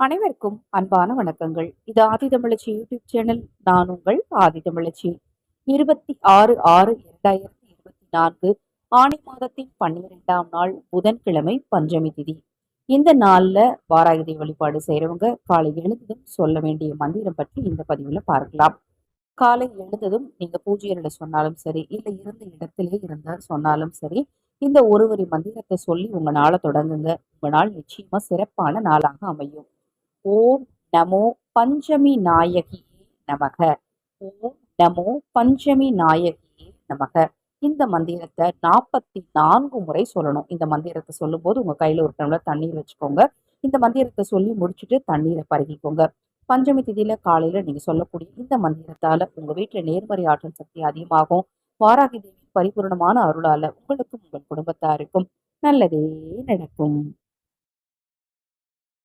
அனைவருக்கும் அன்பான வணக்கங்கள். இது ஆதிதமிழச்சி யூடியூப் சேனல். நான் உங்கள் ஆதிதமிழச்சி இருபத்தி ஆறு ஆறு இரண்டாயிரத்தி இருபத்தி நான்கு ஆணி மாதத்தின் பன்னிரெண்டாம் நாள் புதன்கிழமை பஞ்சமி திதி. இந்த நாளில் வாராயுதை வழிபாடு செய்கிறவங்க காலை எழுந்ததும் சொல்ல வேண்டிய மந்திரம் பற்றி இந்த பதிவில் பார்க்கலாம். காலை எழுந்ததும் நீங்கள் பூஜையரிட சொன்னாலும் சரி இல்லை இருந்த இடத்திலே இருந்தால் சொன்னாலும் சரி இந்த ஒருவரி மந்திரத்தை சொல்லி உங்கள் நாளை தொடங்குங்க. உங்கள் நாள் நிச்சயமாக சிறப்பான நாளாக அமையும். ஓம் நமோ பஞ்சமி நாயகியே நமக. ஓம் நமோ பஞ்சமி நாயகியே நமக. இந்த மந்திரத்தை நாற்பத்தி நான்கு முறை சொல்லணும். இந்த மந்திரத்தை சொல்லும்போது உங்க கையில ஒரு டம்ளர் தண்ணீர் வச்சுக்கோங்க. இந்த மந்திரத்தை சொல்லி முடிச்சுட்டு தண்ணீரை பருகிக்கோங்க. பஞ்சமி திதியில காலையில நீங்க சொல்லக்கூடிய இந்த மந்திரத்தால உங்க வீட்டுல நேர்மறை ஆற்றல் சக்தி அதிகமாகும். வாராகி தேவி பரிபூர்ணமான அருளால உங்களுக்கும் உங்கள் குடும்பத்தாருக்கும் நல்லதே நடக்கும்.